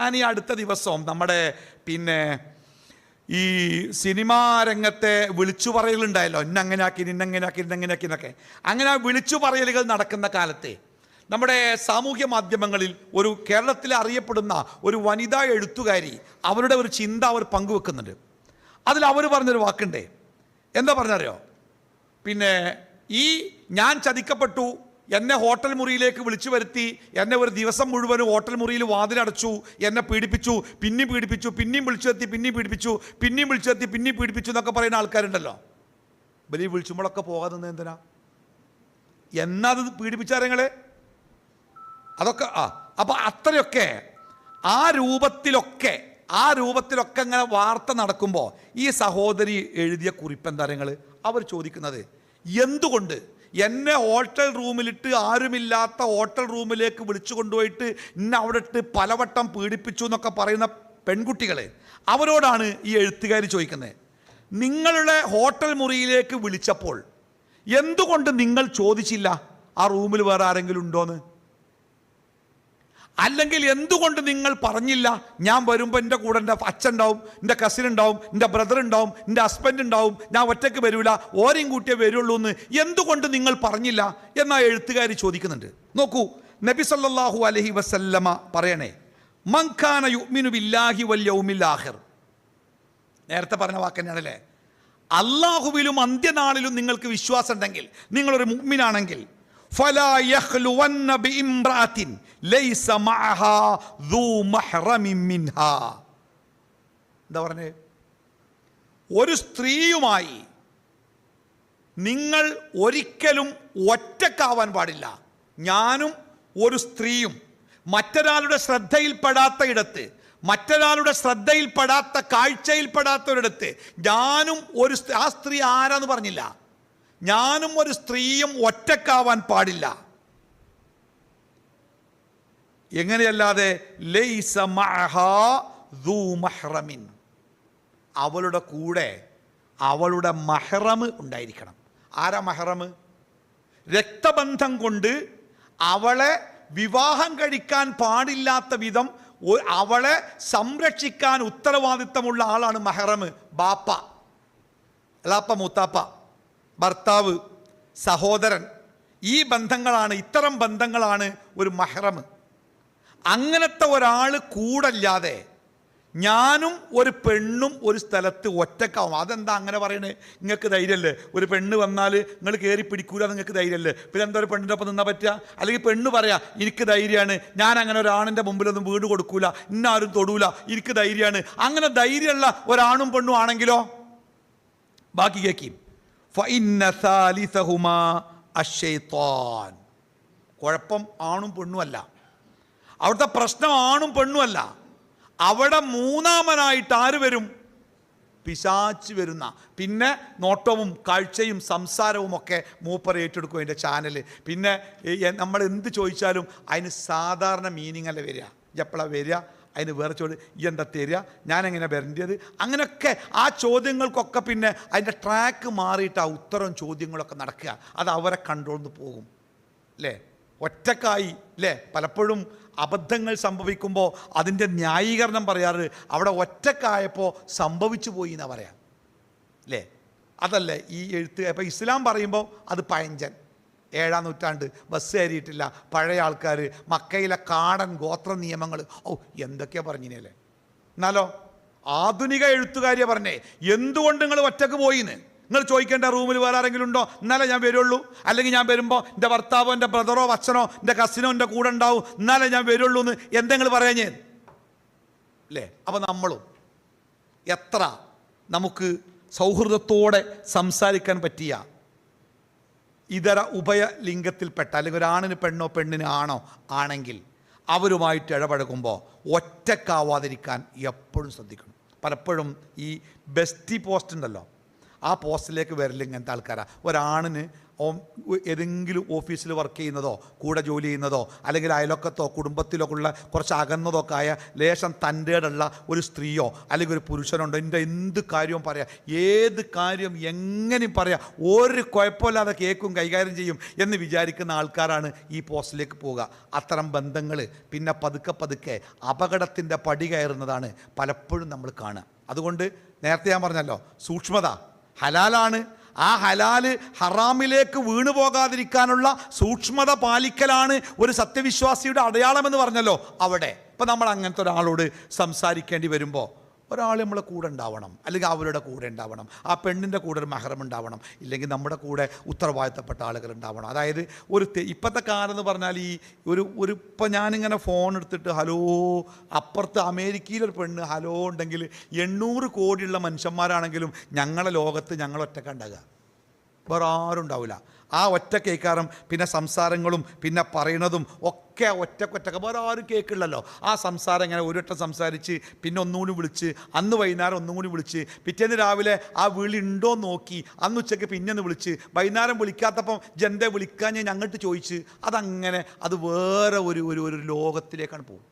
ഞാൻ ഈ അടുത്ത ദിവസം നമ്മുടെ പിന്നെ ഈ സിനിമാ രംഗത്തെ വിളിച്ചു പറയലുണ്ടായല്ലോ ഇന്ന അങ്ങനെ ആക്കി ഇന്ന ആക്കി ഇന്ന അങ്ങനെ ആക്കി എന്നൊക്കെ. അങ്ങനെ വിളിച്ചു പറയലുകൾ നടക്കുന്ന കാലത്തെ നമ്മുടെ സാമൂഹ്യ മാധ്യമങ്ങളിൽ ഒരു കേരളത്തിൽ അറിയപ്പെടുന്ന ഒരു വനിതാ എഴുത്തുകാരി അവരുടെ ഒരു ചിന്ത അവർ പങ്കുവെക്കുന്നുണ്ട്. അതിൽ അവർ പറഞ്ഞൊരു വാക്കുണ്ടേ. എന്താ പറഞ്ഞറിയോ? പിന്നെ ഈ ഞാൻ ചതിക്കപ്പെട്ടു എന്നെ ഹോട്ടൽ മുറിയിലേക്ക് വിളിച്ചു വരുത്തി എന്നെ ഒരു ദിവസം മുഴുവനും ഹോട്ടൽ മുറിയിൽ വാതിലടച്ചു എന്നെ പീഡിപ്പിച്ചു പിന്നെയും പീഡിപ്പിച്ചു പിന്നെയും വിളിച്ചു എത്തി പിന്നെയും പീഡിപ്പിച്ചു പിന്നെയും വിളിച്ചു എത്തി പിന്നെയും പീഡിപ്പിച്ചു എന്നൊക്കെ പറയുന്ന ആൾക്കാരുണ്ടല്ലോ. ബലി വിളിച്ചുമ്പോഴൊക്കെ പോകാതെ നിന്ന് എന്തിനാ? എന്നാ അത് പീഡിപ്പിച്ചാരങ്ങളെ അതൊക്കെ ആ അപ്പൊ അത്രയൊക്കെ ആ രൂപത്തിലൊക്കെ ആ രൂപത്തിലൊക്കെ ഇങ്ങനെ വാർത്ത നടക്കുമ്പോൾ ഈ സഹോദരി എഴുതിയ കുറിപ്പ് എന്താ നിങ്ങൾ അവർ ചോദിക്കുന്നത് എന്തുകൊണ്ട് എന്നെ ഹോട്ടൽ റൂമിലിട്ട് ആരുമില്ലാത്ത ഹോട്ടൽ റൂമിലേക്ക് വിളിച്ചു കൊണ്ടുപോയിട്ട് ഇന്ന അവിടെ ഇട്ട് പലവട്ടം പീഡിപ്പിച്ചു എന്നൊക്കെ പറയുന്ന പെൺകുട്ടികളെ അവരോടാണ് ഈ എഴുത്തുകാർ ചോദിക്കുന്നത്. നിങ്ങളുടെ ഹോട്ടൽ മുറിയിലേക്ക് വിളിച്ചപ്പോൾ എന്തുകൊണ്ട് നിങ്ങൾ ചോദിച്ചില്ല? ആ റൂമിൽ വേറെ ആരെങ്കിലും ഉണ്ടോന്ന്? അല്ലെങ്കിൽ എന്തുകൊണ്ട് നിങ്ങൾ പറഞ്ഞില്ല? ഞാൻ വരുമ്പോൾ എന്റെ കൂടെ എന്റെ അച്ഛൻ ഉണ്ടാവും എന്റെ കസിൻ ഉണ്ടാവും എന്റെ ബ്രദർ ഉണ്ടാവും എന്റെ ഹസ്ബൻഡ് ഉണ്ടാവും ഞാൻ ഒറ്റയ്ക്ക് വരില്ല ഓരെയും കൂട്ടിയേ വരുള്ളൂ എന്ന് എന്തുകൊണ്ട് നിങ്ങൾ പറഞ്ഞില്ല? എന്നാ എഴുത്തുകാർ ചോദിക്കുന്നുണ്ട്. നോക്കൂ നബി സല്ലാഹു അലഹി വസല്ലമ പറയണേ മങ്കാന യുമിനു ബില്ലാഹി വൽ യൗമിൽ ആഖിർ. നേരത്തെ പറഞ്ഞ വാക്ക് തന്നെയാണല്ലേ? അള്ളാഹുവിലും അന്ത്യനാളിലും നിങ്ങൾക്ക് വിശ്വാസം ഉണ്ടെങ്കിൽ നിങ്ങളൊരു മുഗ്മിനാണെങ്കിൽ فلا يخلون بامرأة ليس معها ذو محرم منها എന്താ പറഞ്ഞേ ഒരു സ്ത്രീയുമായി നിങ്ങൾ ഒരിക്കലും ഒറ്റക്കാവാൻ പാടില്ല ഞാനും ഒരു സ്ത്രീയും മറ്റൊരാളുടെ ശ്രദ്ധയിൽപ്പെടാത്ത ഇടത്ത് മറ്റൊരാളുടെ ശ്രദ്ധയിൽപ്പെടാത്ത കാഴ്ചയിൽപ്പെടാത്ത ഒരിടത്ത് ഞാനും ഒരു സ്ത്രീ- ആ സ്ത്രീ ആരാന്ന് പറഞ്ഞില്ല ഞാനും ഒരു സ്ത്രീയും ഒറ്റക്കാവാൻ പാടില്ല. എങ്ങനെയല്ലാതെ മഹ്റമിൻ. അവളുടെ കൂടെ അവളുടെ മഹ്റമ് ഉണ്ടായിരിക്കണം. ആരാ മഹ്റമ്? രക്തബന്ധം കൊണ്ട് അവളെ വിവാഹം കഴിക്കാൻ പാടില്ലാത്ത വിധം അവളെ സംരക്ഷിക്കാൻ ഉത്തരവാദിത്തമുള്ള ആളാണ് മഹ്റമ് ബാപ്പ. അല്ലാപ്പ മൂത്താപ്പ. ഭർത്താവ് സഹോദരൻ ഈ ബന്ധങ്ങളാണ് ഇത്തരം ബന്ധങ്ങളാണ് ഒരു മഹറം. അങ്ങനത്തെ ഒരാൾ കൂടല്ലാതെ ഞാനും ഒരു പെണ്ണും ഒരു സ്ഥലത്ത് ഒറ്റക്കാവും. അതെന്താ അങ്ങനെ പറയണേ? നിങ്ങൾക്ക് ധൈര്യമല്ലേ ഒരു പെണ്ണ് വന്നാൽ നിങ്ങൾ കയറി പിടിക്കൂല നിങ്ങൾക്ക് ധൈര്യമല്ലേ പിന്നെ എന്താ ഒരു പെണ്ണിന്റെ ഒപ്പം നിന്നാൽ പറ്റുക? അല്ലെങ്കിൽ പെണ്ണ് പറയാം എനിക്ക് ധൈര്യമാണ്. ഞാൻ അങ്ങനെ ഒരാണിന്റെ മുമ്പിലൊന്നും വീട് കൊടുക്കൂല. ഇന്നാരും തൊടൂല. എനിക്ക് ധൈര്യമാണ്. അങ്ങനെ ധൈര്യമുള്ള ഒരാണും പെണ്ണും ആണെങ്കിലോ? ബാക്കി കേൾക്കും കുഴപ്പം ആണും പെണ്ണുമല്ല അവിടുത്തെ പ്രശ്നം ആണും പെണ്ണുമല്ല അവിടെ മൂന്നാമനായിട്ട് ആര് വരും? പിശാച്ച് വരുന്ന. പിന്നെ നോട്ടവും കാഴ്ചയും സംസാരവും ഒക്കെ മൂപ്പർ ഏറ്റെടുക്കും അതിന്റെ ചാനൽ പിന്നെ നമ്മൾ എന്ത് ചോദിച്ചാലും അതിന് സാധാരണ മീനിങ് അല്ല വരിക. എപ്പോഴാണ് വരിക? അതിന് വേറെ ചോദ്യം ഈ എന്താ തരിക? ഞാൻ എങ്ങനെ വരേണ്ടത് അങ്ങനെയൊക്കെ ആ ചോദ്യങ്ങൾക്കൊക്കെ പിന്നെ അതിന്റെ ട്രാക്ക് മാറിയിട്ട് ആ ഉത്തരവും ചോദ്യങ്ങളൊക്കെ നടക്കുക. അത് അവരെ കണ്ടോന്ന് പോകും. അല്ലേ ഒറ്റക്കായി അല്ലേ പലപ്പോഴും അബദ്ധങ്ങൾ സംഭവിക്കുമ്പോൾ അതിന്റെ ന്യായീകരണം പറയാറ്. അവിടെ ഒറ്റക്കായപ്പോൾ സംഭവിച്ചു പോയി എന്നാണ് പറയാം. അല്ലേ അതല്ലേ ഈ എഴുത്ത്. ഇപ്പം ഇസ്ലാം പറയുമ്പോൾ അത് പഴഞ്ചൻ. ഏഴാം നൂറ്റാണ്ട് ബസ് കയറിയിട്ടില്ല. പഴയ ആൾക്കാർ മക്കയിലെ കാടൻ ഗോത്ര നിയമങ്ങൾ ഓ എന്തൊക്കെയാ പറഞ്ഞിനല്ലേ എന്നാലോ ആധുനിക എഴുത്തുകാരിയെ പറഞ്ഞേ. എന്തുകൊണ്ട് നിങ്ങൾ ഒറ്റയ്ക്ക് പോയിന്ന്? നിങ്ങൾ ചോദിക്കേണ്ട റൂമിൽ വേറെ ആരെങ്കിലും ഉണ്ടോ? എന്നാലേ ഞാൻ വരുള്ളൂ. അല്ലെങ്കിൽ ഞാൻ വരുമ്പോൾ എന്റെ ഭർത്താവോ എന്റെ ബ്രദറോ അച്ഛനോ എന്റെ കസിനോ എന്റെ കൂടെ ഉണ്ടാവും. എന്നാലേ ഞാൻ വരുള്ളൂ എന്ന് എന്തെങ്കിലും പറയാൻ ഞാൻ അല്ലേ അപ്പം നമ്മളും എത്ര നമുക്ക് സൗഹൃദത്തോടെ സംസാരിക്കാൻ പറ്റിയ ഇതര ഉഭയലിംഗത്തിൽപ്പെട്ട അല്ലെങ്കിൽ ഒരാണിന് പെണ്ണോ പെണ്ണിന് ആണോ ആണെങ്കിൽ അവരുമായിട്ട് ഇടപഴകുമ്പോൾ ഒറ്റക്കാവാതിരിക്കാൻ എപ്പോഴും ശ്രദ്ധിക്കണം. പലപ്പോഴും ഈ ബെസ്റ്റി പോസ്റ്റ് ഉണ്ടല്ലോ ആ പോസ്റ്റിലേക്ക് വരലിങ്ങനത്തെ ഇങ്ങനത്തെ ആൾക്കാരാ. ഒരാണിന് ഏതെങ്കിലും ഓഫീസിൽ വർക്ക് ചെയ്യുന്നതോ കൂടെ ജോലി ചെയ്യുന്നതോ അല്ലെങ്കിൽ അയലൊക്കത്തോ കുടുംബത്തിലോ ഉള്ള കുറച്ച് അകന്നതോ ഒക്കെ ആയ ലേശം തന്റെടുള്ള ഒരു സ്ത്രീയോ അല്ലെങ്കിൽ ഒരു പുരുഷനുണ്ടോ എന്റെ എന്ത് കാര്യവും പറയാം. ഏത് കാര്യം എങ്ങനെയും പറയാം. ഒരു കുഴപ്പമില്ലാതെ കേൾക്കും കൈകാര്യം ചെയ്യും എന്ന് വിചാരിക്കുന്ന ആൾക്കാരാണ് ഈ പോസ്റ്റിലേക്ക് പോവുക. അത്തരം ബന്ധങ്ങൾ പിന്നെ പതുക്കെ പതുക്കെ അപകടത്തിന്റെ പടി കയറുന്നതാണ് പലപ്പോഴും നമ്മൾ കാണുക. അതുകൊണ്ട് നേരത്തെ ഞാൻ പറഞ്ഞല്ലോ സൂക്ഷ്മത ഹലാലാണ് ആ ഹലാൽ ഹറാമിലേക്ക് വീണു പോകാതിരിക്കാനുള്ള സൂക്ഷ്മത പാലിക്കലാണ് ഒരു സത്യവിശ്വാസിയുടെ അടയാളമെന്ന് പറഞ്ഞല്ലോ അവിടെ. ഇപ്പം നമ്മൾ അങ്ങനത്തെ ഒരാളോട് സംസാരിക്കേണ്ടി വരുമ്പോൾ ഒരാൾ നമ്മളെ കൂടെ ഉണ്ടാവണം. അല്ലെങ്കിൽ അവരുടെ കൂടെ ഉണ്ടാവണം. ആ പെണ്ണിന്റെ കൂടെ ഒരു മഹരം ഉണ്ടാവണം. ഇല്ലെങ്കിൽ നമ്മുടെ കൂടെ ഉത്തരവാദിത്തപ്പെട്ട ആളുകൾ ഉണ്ടാവണം. അതായത് ഒരു ഇപ്പോഴത്തെ കാലം എന്ന് പറഞ്ഞാൽ ഈ ഒരു ഒരു ഇപ്പം ഞാനിങ്ങനെ ഫോൺ എടുത്തിട്ട് ഹലോ അപ്പുറത്ത് അമേരിക്കയിലൊരു പെണ്ണ് ഹലോ ഉണ്ടെങ്കിൽ എണ്ണൂറ് കോടിയുള്ള മനുഷ്യന്മാരാണെങ്കിലും ഞങ്ങളെ ലോകത്ത് ഞങ്ങൾ വേറെ ആരും ഉണ്ടാവില്ല ആ ഒറ്റ കേൾക്കാറും പിന്നെ സംസാരങ്ങളും പിന്നെ പറയണതും ഒക്കെ ഒറ്റക്കൊറ്റക്ക്. വേറെ ആരും കേൾക്കില്ലല്ലോ. ആ സംസാരം ഇങ്ങനെ ഒരു വട്ടം സംസാരിച്ച് പിന്നെ ഒന്നുകൂടി വിളിച്ച് അന്ന് വൈകുന്നേരം ഒന്നും കൂടി വിളിച്ച് പിറ്റേന്ന് രാവിലെ ആ വിളി ഉണ്ടോ നോക്കി അന്ന് ഉച്ചയ്ക്ക് പിന്നെ ഒന്ന് വിളിച്ച് വൈകുന്നേരം വിളിക്കാത്തപ്പം ജന്തേ വിളിക്കാൻ ഞാൻ ഞങ്ങട്ട് ചോദിച്ച് അതങ്ങനെ അത് വേറെ ഒരു ഒരു ഒരു ലോകത്തിലേക്കാണ് പോകും.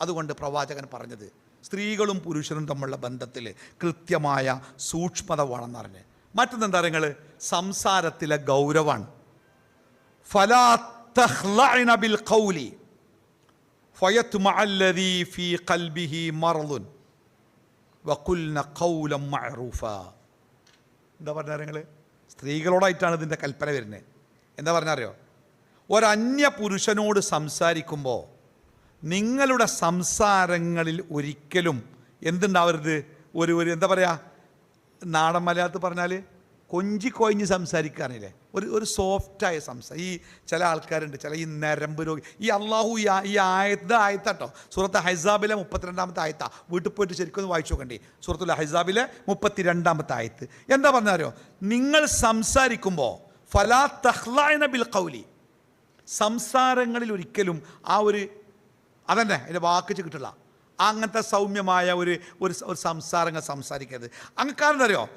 അതുകൊണ്ട് പ്രവാചകൻ പറഞ്ഞത് സ്ത്രീകളും പുരുഷനും തമ്മിലുള്ള ബന്ധത്തിൽ കൃത്യമായ സൂക്ഷ്മത വേണമെന്ന് പറഞ്ഞ്. മറ്റൊന്നെന്താ നിങ്ങൾ സംസാരത്തിലെ ഗൗരവമാണ്. ബിൽ ഖൗലി ഖൽബിഹി എന്താ പറഞ്ഞാൽ നിങ്ങൾ സ്ത്രീകളോടായിട്ടാണ് ഇതിന്റെ കൽപ്പന വരുന്നത് എന്താ പറഞ്ഞറിയോ? ഒരന്യ പുരുഷനോട് സംസാരിക്കുമ്പോൾ നിങ്ങളുടെ സംസാരങ്ങളിൽ ഒരിക്കലും എന്തുണ്ടാവരുത്? ഒരു ഒരു എന്താ പറയുക നാടൻ മലയാളത്തിൽ പറഞ്ഞാൽ കൊഞ്ചി കൊഴിഞ്ഞ് സംസാരിക്കാറില്ലേ? ഒരു ഒരു സോഫ്റ്റായ സംസാരം ഈ ചില ആൾക്കാരുണ്ട് ചില ഈ നരമ്പ് രോഗി. ഈ അള്ളാഹു ഈ ആയത്ത ആയത്ത് ആയത്താട്ടോ. സൂറത്ത് ഹൈസാബിലെ മുപ്പത്തിരണ്ടാമത്തെ ആയത്താ. വീട്ടിൽ പോയിട്ട് ശരിക്കും ഒന്ന് വായിച്ചു നോക്കണ്ടേ. സൂറത്തുൽ ഹൈസാബിലെ മുപ്പത്തിരണ്ടാമത്തെ ആയത്ത്. എന്താ പറഞ്ഞാലോ? നിങ്ങൾ സംസാരിക്കുമ്പോൾ ഫലാ തഹ്ലായന ബിൽ കൗലി സംസാരങ്ങളിൽ ഒരിക്കലും ആ ഒരു അതന്നെ അതിന്റെ വാക്ക് കിട്ടില്ല. അങ്ങനത്തെ സൗമ്യമായ ഒരു ഒരു ഒരു സംസാരങ്ങൾ സംസാരിക്കരുത്. അങ്ങ് കാരണം അറിയോ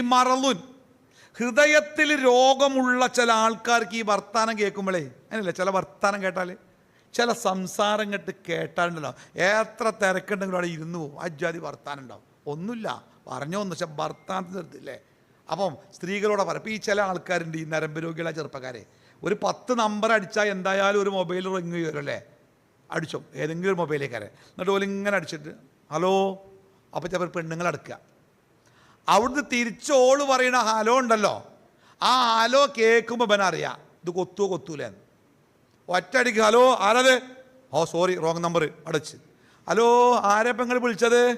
മറലുൻ ഹൃദയത്തിൽ രോഗമുള്ള ചില ആൾക്കാർക്ക് ഈ വർത്താനം കേൾക്കുമ്പോഴേ അങ്ങനെയല്ല? ചില വർത്താനം കേട്ടാൽ ചില സംസാരം കേട്ട് കേട്ടാലുണ്ടല്ലോ എത്ര തിരക്കുണ്ടെങ്കിലും അവിടെ ഇരുന്ന് പോകും അജ്ജാതി വർത്താനം ഉണ്ടാവും ഒന്നുമില്ല. പറഞ്ഞോ ഒന്ന്. പക്ഷെ ഭർത്താനത്തിന് നിർത്തില്ലേ? അപ്പം സ്ത്രീകളോടെ പറയും ഈ ചില ആൾക്കാരുണ്ട് ഈ നരമ്പ് രോഗികളായ ചെറുപ്പക്കാരെ. ഒരു പത്ത് നമ്പർ അടിച്ചാൽ എന്തായാലും ഒരു മൊബൈൽ റിങ് വരും അല്ലേ അടിച്ചോ. ഏതെങ്കിലും ഒരു മൊബൈലേക്കാരെ എന്നിട്ട് ഇങ്ങനെ അടിച്ചിട്ട് ഹലോ. അപ്പോൾ ചിലപ്പോൾ പെണ്ണുങ്ങൾ അടുക്കുക. അവിടുന്ന് തിരിച്ചോൾ പറയുന്ന ഹലോ ഉണ്ടല്ലോ. ആ ഹലോ കേൾക്കുമ്പോൾ ബന അറിയാം ഇത് കൊത്തുവോ കൊത്തൂലെന്ന് ഒറ്റയടിക്ക് ഹലോ ആരത്? ഓ സോറി റോങ് നമ്പർ അടച്ച് ഹലോ ആരെ ഇപ്പം നിങ്ങൾ വിളിച്ചത്?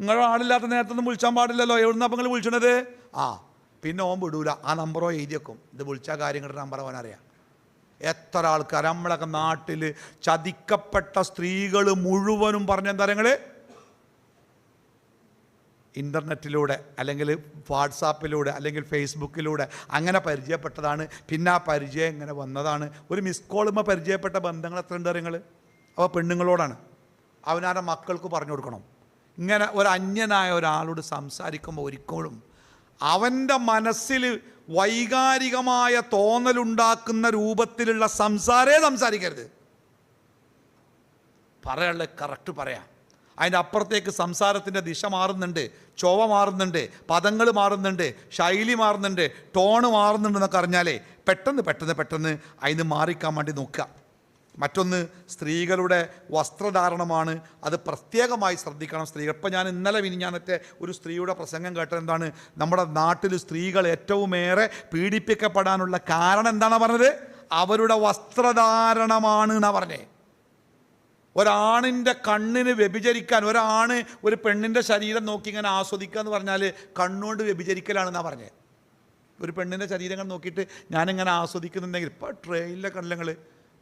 നിങ്ങളുടെ ആളില്ലാത്ത നേരത്തൊന്നും വിളിച്ചാൻ പാടില്ലല്ലോ. എവിടുന്ന അപ്പം നിങ്ങൾ വിളിച്ചണത്? ആ. പിന്നെ ഓൻ വിടൂല. ആ നമ്പറോ എഴുതി വെക്കും. ഇത് വിളിച്ച കാര്യങ്ങളുടെ നമ്പർ അവനറിയാം എത്ര ആൾക്കാർ നമ്മളൊക്കെ നാട്ടിൽ ചതിക്കപ്പെട്ട സ്ത്രീകൾ മുഴുവനും പറഞ്ഞെന്താ നിങ്ങൾ ഇന്റർനെറ്റിലൂടെ അല്ലെങ്കിൽ വാട്സാപ്പിലൂടെ അല്ലെങ്കിൽ ഫേസ്ബുക്കിലൂടെ അങ്ങനെ പരിചയപ്പെട്ടതാണ്. പിന്നെ ആ പരിചയം ഇങ്ങനെ വന്നതാണ്. ഒരു മിസ് കോളുമ്പോൾ പരിചയപ്പെട്ട ബന്ധങ്ങൾ എത്ര ഉണ്ട് നിങ്ങൾ അവ പെണ്ണുങ്ങളോടാണ്. അവനാരുടെ മക്കൾക്ക് പറഞ്ഞു കൊടുക്കണം. ഇങ്ങനെ ഒരു അന്യനായ ഒരാളോട് സംസാരിക്കുമ്പോൾ ഒരിക്കലും അവന്റെ മനസ്സിൽ വൈകാരികമായ തോന്നലുണ്ടാക്കുന്ന രൂപത്തിലുള്ള സംസാരേ സംസാരിക്കരുത്. പറയാനുള്ള കറക്റ്റ് പറയാം. അതിന്റെ അപ്പുറത്തേക്ക് സംസാരത്തിന്റെ ദിശ മാറുന്നുണ്ട് ചൊവ മാറുന്നുണ്ട് പദങ്ങൾ മാറുന്നുണ്ട് ശൈലി മാറുന്നുണ്ട് ടോണ് മാറുന്നുണ്ട് എന്നൊക്കെ അറിഞ്ഞാലേ പെട്ടെന്ന് പെട്ടെന്ന് പെട്ടെന്ന് അതിന് മാറിക്കാൻ വേണ്ടി നോക്കുക. മറ്റൊന്ന് സ്ത്രീകളുടെ വസ്ത്രധാരണമാണ്. അത് പ്രത്യേകമായി ശ്രദ്ധിക്കണം സ്ത്രീകൾ. ഇപ്പം ഞാൻ ഇന്നലെ വിനിഞ്ഞാനത്തെ ഒരു സ്ത്രീയുടെ പ്രസംഗം കേട്ടത് എന്താണ് നമ്മുടെ നാട്ടിൽ സ്ത്രീകൾ ഏറ്റവുമേറെ പീഡിപ്പിക്കപ്പെടാനുള്ള കാരണം എന്താണ് പറഞ്ഞത്? അവരുടെ വസ്ത്രധാരണമാണ് എന്നാണ് പറഞ്ഞേ. ഒരാണിന്റെ കണ്ണിന് വ്യഭിചരിക്കാൻ ഒരാണ് ഒരു പെണ്ണിന്റെ ശരീരം നോക്കി ഇങ്ങനെ ആസ്വദിക്കുക എന്ന് പറഞ്ഞാൽ കണ്ണുകൊണ്ട് വ്യഭിചരിക്കലാണെന്നാണ് പറഞ്ഞത് ഒരു പെണ്ണിന്റെ ശരീരങ്ങൾ നോക്കിയിട്ട് ഞാനിങ്ങനെ ആസ്വദിക്കുന്നുണ്ടെങ്കിൽ ഇപ്പോൾ ട്രെയിനിലെ കണ്ണിലങ്ങൾ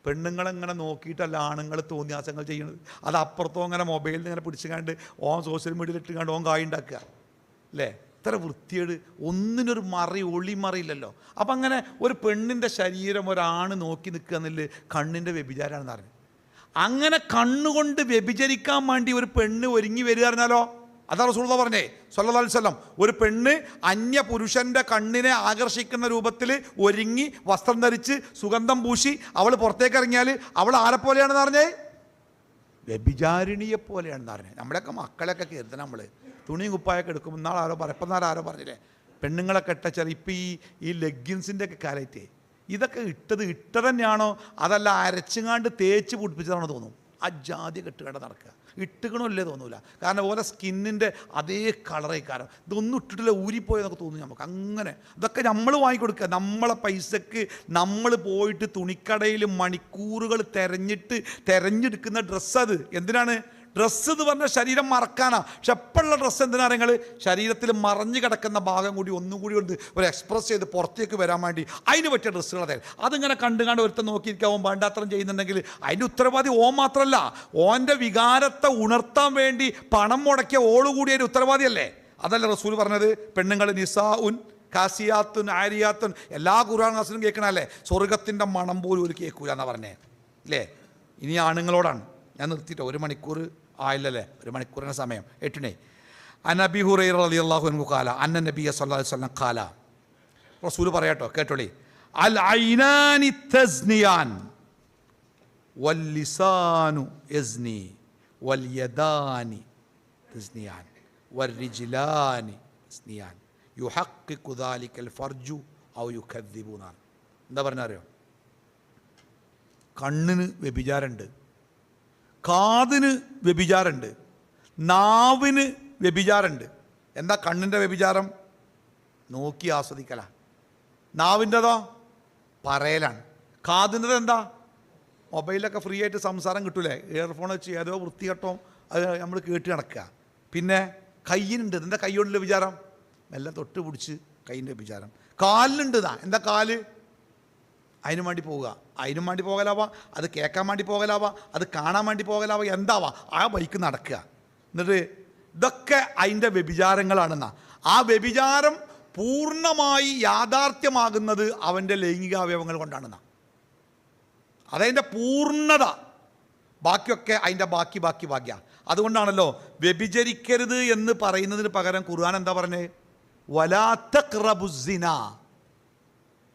പെണ്ണുങ്ങളെങ്ങനെ നോക്കിയിട്ടല്ല ആണുങ്ങൾ തോന്നിയാസങ്ങൾ ചെയ്യുന്നത്? അത് അപ്പുറത്തോ അങ്ങനെ മൊബൈലിൽ ഇങ്ങനെ പിടിച്ചുകാണ്ട് ഓൻ സോഷ്യൽ മീഡിയയിൽ ഇട്ടുകാണ്ട് ഓൻ കായ് ഉണ്ടാക്കുക. അല്ലേ? ഇത്ര വൃത്തിയേട് ഒന്നിനൊരു മറി ഒളി മറിയില്ലല്ലോ അപ്പം അങ്ങനെ ഒരു പെണ്ണിന്റെ ശരീരം ഒരാണ് നോക്കി നിൽക്കുക എന്നുള്ളത് കണ്ണിന്റെ വ്യഭിചാരമാണെന്ന് പറഞ്ഞു അങ്ങനെ കണ്ണുകൊണ്ട് വ്യഭിചരിക്കാൻ വേണ്ടി ഒരു പെണ്ണ് ഒരുങ്ങി വരിക പറഞ്ഞാലോ അതാ റസൂള്ള പറഞ്ഞേ സല്ലല്ലാഹു അലൈഹി വസല്ലം. ഒരു പെണ്ണ് അന്യ പുരുഷന്റെ കണ്ണിനെ ആകർഷിക്കുന്ന രൂപത്തിൽ ഒരുങ്ങി വസ്ത്രം ധരിച്ച് സുഗന്ധം പൂശി അവൾ പുറത്തേക്ക് ഇറങ്ങിയാൽ അവൾ ആരെപ്പോലെയാണെന്ന് പറഞ്ഞേ? വ്യഭിചാരിണിയെ പോലെയാണെന്ന് പറഞ്ഞത് നമ്മുടെയൊക്കെ മക്കളെയൊക്കെ കരുതണം നമ്മൾ തുണി കുപ്പായൊക്കെ എടുക്കും നാളെ ആരോ പറ ഇപ്പം നാളെ ആരോ പറഞ്ഞില്ലേ? പെണ്ണുങ്ങളെ ഇട്ട ചില ഇപ്പം ഈ ഈ ലെഗിൻസിന്റെ ഒക്കെ കാലത്തെ ഇതൊക്കെ ഇട്ടത് ഇട്ട തന്നെയാണോ അതല്ല അരച്ചുങ്ങാണ്ട് തേച്ച് പിടിപ്പിച്ചതാണോ തോന്നും ആ ജാതി കെട്ടുകട നടക്കുക. ഇട്ടുകണമല്ലേ തോന്നൂല. കാരണം ഓരോ സ്കിന്നിന്റെ അതേ കളറേ കാരണം ഇതൊന്നും ഇട്ടിട്ടില്ല ഊരിപ്പോയെന്നൊക്കെ തോന്നും നമുക്ക്. അങ്ങനെ. ഇതൊക്കെ നമ്മൾ വാങ്ങിക്കൊടുക്കുക. നമ്മളെ പൈസക്ക് നമ്മൾ പോയിട്ട് തുണിക്കടയിൽ മണിക്കൂറുകൾ തിരഞ്ഞിട്ട് തിരഞ്ഞെടുക്കുന്ന ഡ്രസ്സത് എന്തിനാണ്? ഡ്രസ്സ് എന്ന് പറഞ്ഞാൽ ശരീരം മറക്കാനാ. പക്ഷെ എപ്പോഴുള്ള ഡ്രസ്സ് എന്തിനാ നിങ്ങൾ ശരീരത്തിൽ മറഞ്ഞു കിടക്കുന്ന ഭാഗം കൂടി ഒന്നും കൂടി ഒന്ന് ഒരു എക്സ്പ്രസ് ചെയ്ത് പുറത്തേക്ക് വരാൻ വേണ്ടി. അതിന് പറ്റിയ ഡ്രസ്സുകൾ അതായത് അതിങ്ങനെ കണ്ടു കണ്ട് ഒരുത്തം നോക്കിയിരിക്കാവും വേണ്ടാത്രം ചെയ്യുന്നുണ്ടെങ്കിൽ അതിന്റെ ഉത്തരവാദി ഓ മാത്രമല്ല. ഓന്റെ വികാരത്തെ ഉണർത്താൻ വേണ്ടി പണം മുടക്കിയ ഓളുകൂടിയ അതിന്റെ ഉത്തരവാദിയല്ലേ? അതല്ല റസൂൽ പറഞ്ഞത്? പെണ്ണുങ്ങൾ നിസാ ഉൻ കാസിയാത്തുൻ ആരിയാത്തുൻ എല്ലാ ഖുർആൻ കേൾക്കണല്ലേ സ്വർഗത്തിന്റെ മണം പോലും ഒരു കേൾക്കൂല പറഞ്ഞത് പറഞ്ഞേ ഇനി ആണുങ്ങളോടാണ്. ഞാൻ നിർത്തിയിട്ട് ഒരു മണിക്കൂർ ആയില്ലല്ലേ? ഒരു മണിക്കൂറിന് സമയം. എട്ടിനെ. അനബി ഹുറൈർ അലി അള്ളാഹു കാല അന്ന നബി അലൈഹി വസല്ലം കാല റസൂൽ പറയാട്ടോ കേട്ടോളി. അൽ ഐനാനി തസ്നിയാൻ വല്ലിസാനു യസ്നി വല്യദാനി തസ്നിയാൻ വല്ലിജിലാനി തസ്നിയാൻ. യുഹഖിഖു ദാലിക്കൽ ഫർജു ഔ യുകദ്ദിബു എന്നാണ് എന്താ പറഞ്ഞറിയോ കണ്ണിന് വ്യഭിചാരമുണ്ട്. കാതിന് വ്യഭിചാരമുണ്ട് നാവിന് വ്യഭിചാരമുണ്ട്. എന്താ കണ്ണിന്റെ വ്യഭിചാരം? നോക്കി ആസ്വദിക്കല. നാവിന്റെതോ? പറയലാണ്. കാതിന്റെത് എന്താ? മൊബൈലൊക്കെ ഫ്രീ ആയിട്ട് സംസാരം കിട്ടൂലേ? ഇയർഫോൺ വെച്ച് ഏതോ വൃത്തികെട്ടോ അത് നമ്മൾ കേട്ട് നടക്കുക. പിന്നെ കയ്യിനുണ്ട്. എന്താ കൈ കൊണ്ടുള്ള വിചാരം എല്ലാം തൊട്ട് പിടിച്ച് കൈയിന്റെ വിചാരം കാലിനുണ്ട് എന്താ കാൽ? അതിനു വേണ്ടി പോവുക. അതിനും വേണ്ടി പോകലാവാ അത് കേൾക്കാൻ വേണ്ടി പോകലാവാ അത് കാണാൻ വേണ്ടി പോകലാവാ എന്താവാ? ആ ബൈക്ക് നടക്കുക. എന്നിട്ട് ഇതൊക്കെ അതിന്റെ വ്യഭിചാരങ്ങളാണെന്നാ. ആ വ്യഭിചാരം പൂർണമായി യാഥാർത്ഥ്യമാകുന്നത് അവന്റെ ലൈംഗികാവയവങ്ങൾ കൊണ്ടാണെന്നാ. അതതിന്റെ പൂർണത. ബാക്കിയൊക്കെ അതിന്റെ ബാക്കി ബാക്കി ഭാഗ്യ. അതുകൊണ്ടാണല്ലോ വ്യഭിചരിക്കരുത് എന്ന് പറയുന്നതിന് പകരം ഖുർആൻ എന്താ പറഞ്ഞേ? വലാത്തക്രബുസിന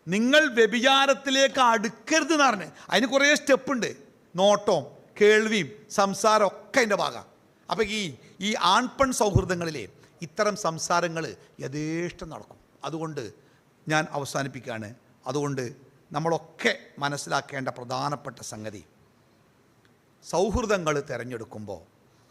നിങ്ങൾ വ്യഭിചാരത്തിലേക്ക് അടുക്കരുത് എന്ന് പറഞ്ഞ് അതിന് കുറേ സ്റ്റെപ്പ് ഉണ്ട്. നോട്ടവും കേൾവിയും സംസാരം ഒക്കെ അതിന്റെ ഭാഗം അപ്പോൾ ഈ ഈ ആൺപെൺ സൗഹൃദങ്ങളിലെ ഇത്തരം സംസാരങ്ങൾ യഥേഷ്ടം നടക്കും. അതുകൊണ്ട് ഞാൻ അവസാനിപ്പിക്കുകയാണ്. അതുകൊണ്ട് നമ്മളൊക്കെ മനസ്സിലാക്കേണ്ട പ്രധാനപ്പെട്ട സംഗതി സൗഹൃദങ്ങൾ തിരഞ്ഞെടുക്കുമ്പോൾ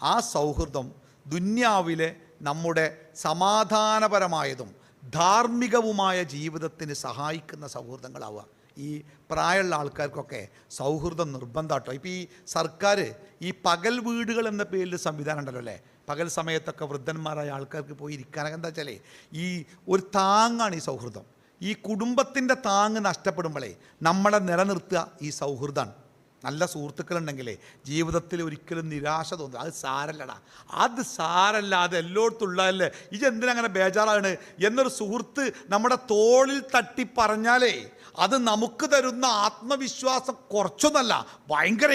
ആ സൗഹൃദം ദുന്യാവിലെ നമ്മുടെ സമാധാനപരമായതും ധാർമ്മികവുമായ ജീവിതത്തിന് സഹായിക്കുന്ന സൗഹൃദങ്ങളാവുക. ഈ പ്രായമുള്ള ആൾക്കാർക്കൊക്കെ സൗഹൃദം നിർബന്ധമാട്ടോ. ഇപ്പോൾ ഈ സർക്കാർ ഈ പകൽ വീടുകൾ എന്ന പേരിൽ സംവിധാനം ഉണ്ടല്ലോ അല്ലേ? പകൽ സമയത്തൊക്കെ വൃദ്ധന്മാരായ ആൾക്കാർക്ക് പോയി ഇരിക്കാനൊക്കെ എന്താ വെച്ചാലേ ഈ ഒരു താങ്ങാണ് ഈ സൗഹൃദം. ഈ കുടുംബത്തിന്റെ താങ്ങ് നഷ്ടപ്പെടുമ്പോഴേ നമ്മളെ നിലനിർത്തുക ഈ സൗഹൃദമാണ്. നല്ല സുഹൃത്തുക്കളുണ്ടെങ്കിലേ ജീവിതത്തിൽ ഒരിക്കലും നിരാശ തോന്നും അത് സാരല്ലടാ. അത് സാരല്ല. അത് എല്ലായിടത്തും ഉള്ളതല്ലേ ഇതെന്തിനങ്ങനെ ബേജാറാണ്? എന്നൊരു സുഹൃത്ത് നമ്മുടെ തോളിൽ തട്ടി പറഞ്ഞാലേ അത് നമുക്ക് തരുന്ന ആത്മവിശ്വാസം കുറച്ചൊന്നല്ല ഭയങ്കര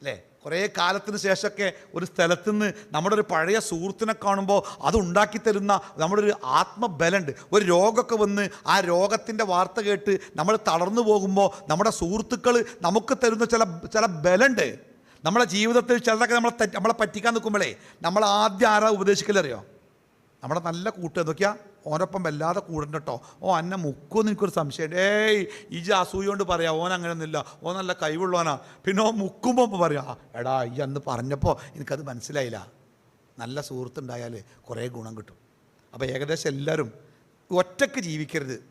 അല്ലേ? കുറേ കാലത്തിന് ശേഷമൊക്കെ ഒരു സ്ഥലത്ത് നിന്ന് നമ്മുടെ ഒരു പഴയ സുഹൃത്തിനെ കാണുമ്പോൾ അത് ഉണ്ടാക്കി തരുന്ന നമ്മുടെ ഒരു ആത്മബലമുണ്ട്. ഒരു രോഗമൊക്കെ വന്ന് ആ രോഗത്തിന്റെ വാർത്ത കേട്ട് നമ്മൾ തളർന്നു പോകുമ്പോൾ നമ്മുടെ സുഹൃത്തുക്കൾ നമുക്ക് തരുന്ന ചില ചില ബലമുണ്ട്. നമ്മുടെ ജീവിതത്തിൽ ചിലതൊക്കെ നമ്മളെ നമ്മളെ പറ്റിക്കാൻ നിൽക്കുമ്പോഴേ നമ്മൾ ആദ്യം ആരാ ഉപദേശിക്കലറിയോ നമ്മുടെ നല്ല കൂട്ട് എന്തൊക്കെയാ ഓനൊപ്പം വല്ലാതെ കൂടണ്ട കേട്ടോ ഓ അന്നെ മുക്കുമെന്ന് എനിക്കൊരു സംശയമുണ്ട്. ഏയ് ഇജ് അസൂയ കൊണ്ട് പറയാം ഓൻ അങ്ങനെയൊന്നുമില്ല ഓ നല്ല കഴിവുള്ളവനാ. പിന്നെ ഓ മുക്കുമ്പോൾ പറയാ പറയാം "ആ, എടാ ഈ അന്ന് പറഞ്ഞപ്പോൾ എനിക്കത് മനസ്സിലായില്ല. നല്ല സുഹൃത്തുണ്ടായാൽ കുറേ ഗുണം കിട്ടും. അപ്പോൾ ഏകദേശം എല്ലാവരും ഒറ്റയ്ക്ക് ജീവിക്കരുത്.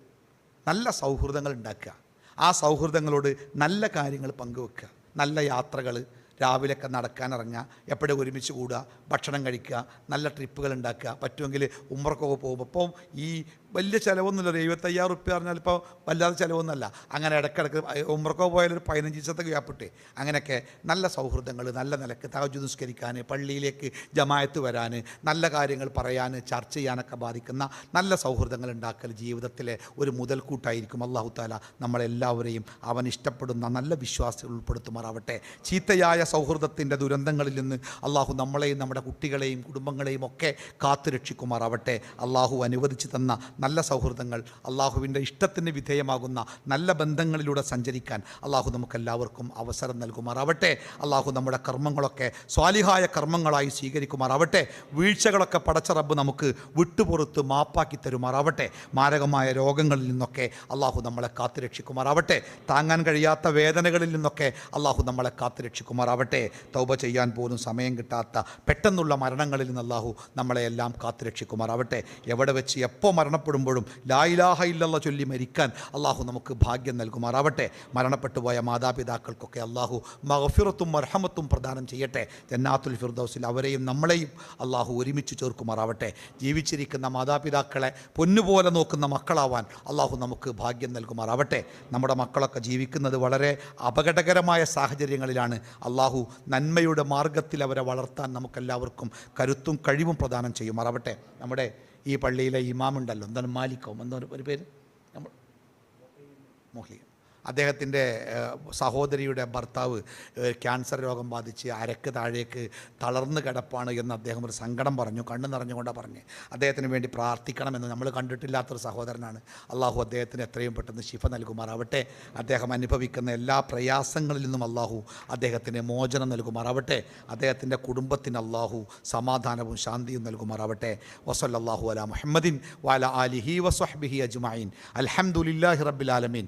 നല്ല സൗഹൃദങ്ങൾ ഉണ്ടാക്കുക. ആ സൗഹൃദങ്ങളോട് നല്ല കാര്യങ്ങൾ പങ്കുവെക്കുക. നല്ല യാത്രകൾ രാവിലെയൊക്കെ നടക്കാനിറങ്ങുക എപ്പോഴും ഒരുമിച്ച് കൂടുക ഭക്ഷണം കഴിക്കുക നല്ല ട്രിപ്പുകൾ ഉണ്ടാക്കുക പറ്റുമെങ്കിൽ ഉമ്മറക്കൊക്കെ പോകുമ്പോൾ. ഈ വലിയ ചിലവൊന്നുമില്ല ഒരു എഴുപത്തയ്യായിരം റുപ്യ പറഞ്ഞാൽ ഇപ്പോൾ വല്ലാതെ ചിലവൊന്നുമല്ല. അങ്ങനെ ഇടയ്ക്കിടയ്ക്ക് ഉമ്രക്കോ പോയാൽ ഒരു പതിനഞ്ച് ദിവസത്തെ ഗ്യാപ്പിട്ട്. അങ്ങനെയൊക്കെ നല്ല സൗഹൃദങ്ങൾ നല്ല നിലയ്ക്ക് തഹജു നിസ്കരിക്കാൻ പള്ളിയിലേക്ക് ജമായത്ത് വരാൻ നല്ല കാര്യങ്ങൾ പറയാൻ ചർച്ച ചെയ്യാനൊക്കെ ബാധിക്കുന്ന നല്ല സൗഹൃദങ്ങൾ ഉണ്ടാക്കൽ ജീവിതത്തിലെ ഒരു മുതൽക്കൂട്ടായിരിക്കും. അള്ളാഹു താല നമ്മളെല്ലാവരെയും അവൻ ഇഷ്ടപ്പെടുന്ന നല്ല വിശ്വാസികൾ ഉൾപ്പെടുത്തുമാറാവട്ടെ. ചീത്തയായ സൗഹൃദത്തിന്റെ ദുരന്തങ്ങളിൽ നിന്ന് അള്ളാഹു നമ്മളെയും നമ്മുടെ കുട്ടികളെയും കുടുംബങ്ങളെയും ഒക്കെ കാത്തുരക്ഷിക്കുമാറാവട്ടെ. അള്ളാഹു അനുവദിച്ചു തന്ന നല്ല സൗഹൃദങ്ങൾ അള്ളാഹുവിന്റെ ഇഷ്ടത്തിന് വിധേയമാകുന്ന നല്ല ബന്ധങ്ങളിലൂടെ സഞ്ചരിക്കാൻ അള്ളാഹു നമുക്കെല്ലാവർക്കും അവസരം നൽകുമാറാവട്ടെ. അള്ളാഹു നമ്മുടെ കർമ്മങ്ങളൊക്കെ സ്വാലിഹായ കർമ്മങ്ങളായി സ്വീകരിക്കുമാറാവട്ടെ. വീഴ്ചകളൊക്കെ പടച്ച റബ്ബ് നമുക്ക് വിട്ടുപുറത്ത് മാപ്പാക്കി തരുമാറാവട്ടെ. മാരകമായ രോഗങ്ങളിൽ നിന്നൊക്കെ അള്ളാഹു നമ്മളെ കാത്തു രക്ഷിക്കുമാറാവട്ടെ താങ്ങാൻ കഴിയാത്ത വേദനകളിൽ നിന്നൊക്കെ അള്ളാഹു നമ്മളെ കാത്തു രക്ഷിക്കുമാറാവട്ടെ തൗബ ചെയ്യാൻ പോലും സമയം കിട്ടാത്ത പെട്ടെന്നുള്ള മരണങ്ങളിൽ നിന്ന് അള്ളാഹു നമ്മളെ എല്ലാം കാത്തു രക്ഷിക്കുമാറാവട്ടെ എവിടെ വെച്ച് എപ്പോൾ മരണപ്പെടുമ്പോഴും ലായിലാഹ ഇല്ലല്ല ചൊല്ലി മരിക്കാൻ അള്ളാഹു നമുക്ക് ഭാഗ്യം നൽകുമാറാവട്ടെ. മരണപ്പെട്ടു പോയ മാതാപിതാക്കൾക്കൊക്കെ അള്ളാഹു മഹഫിറത്തും മർഹമത്തും പ്രദാനം ചെയ്യട്ടെ. ജന്നാത്തുൽ ഫിർദൗസിൽ അവരെയും നമ്മളെയും അള്ളാഹു ഒരുമിച്ച് ചേർക്കുമാറാവട്ടെ. ജീവിച്ചിരിക്കുന്ന മാതാപിതാക്കളെ പൊന്നുപോലെ നോക്കുന്ന മക്കളാവാൻ അള്ളാഹു നമുക്ക് ഭാഗ്യം നൽകുമാറാവട്ടെ. നമ്മുടെ മക്കളൊക്കെ ജീവിക്കുന്നത് വളരെ അപകടകരമായ സാഹചര്യങ്ങളിലാണ്. അള്ളാഹു നന്മയുടെ മാർഗത്തിൽ അവരെ വളർത്താൻ നമുക്കെല്ലാവർക്കും കരുത്തും കഴിവും പ്രദാനം ചെയ്യുമാറാവട്ടെ. നമ്മുടെ ഈ പള്ളിയിലെ ഇമാമുണ്ടല്ലോ. എന്താണ് മാലിക്കോ? എന്താണ് ഒരു- പേര്? നമ്മൾ മോഹി അദ്ദേഹത്തിന്റെ സഹോദരിയുടെ ഭർത്താവ് ക്യാൻസർ രോഗം ബാധിച്ച് അരക്ക് താഴേക്ക് തളർന്ന് കിടപ്പാണ് എന്ന് അദ്ദേഹം ഒരു സങ്കടം പറഞ്ഞു കണ്ണു നിറഞ്ഞുകൊണ്ടാണ് പറഞ്ഞ് അദ്ദേഹത്തിന് വേണ്ടി പ്രാർത്ഥിക്കണമെന്ന് നമ്മൾ കണ്ടിട്ടില്ലാത്തൊരു സഹോദരനാണ്. അള്ളാഹു അദ്ദേഹത്തിന് എത്രയും പെട്ടെന്ന് ശിഫ നൽകുമാറാവട്ടെ. അദ്ദേഹം അനുഭവിക്കുന്ന എല്ലാ പ്രയാസങ്ങളിൽ നിന്നും അള്ളാഹു അദ്ദേഹത്തിന് മോചനം നൽകുമാറാവട്ടെ. അദ്ദേഹത്തിന്റെ കുടുംബത്തിന് അള്ളാഹു സമാധാനവും ശാന്തിയും നൽകുമാറാവട്ടെ. വസല്ലാഹു അല മുഹമ്മദിൻ വാല ആലിഹി വസ്വഹ്ബിഹി അജ്മൈൻ അൽഹംദുലില്ലാഹി റബ്ബിൽ ആലമീൻ.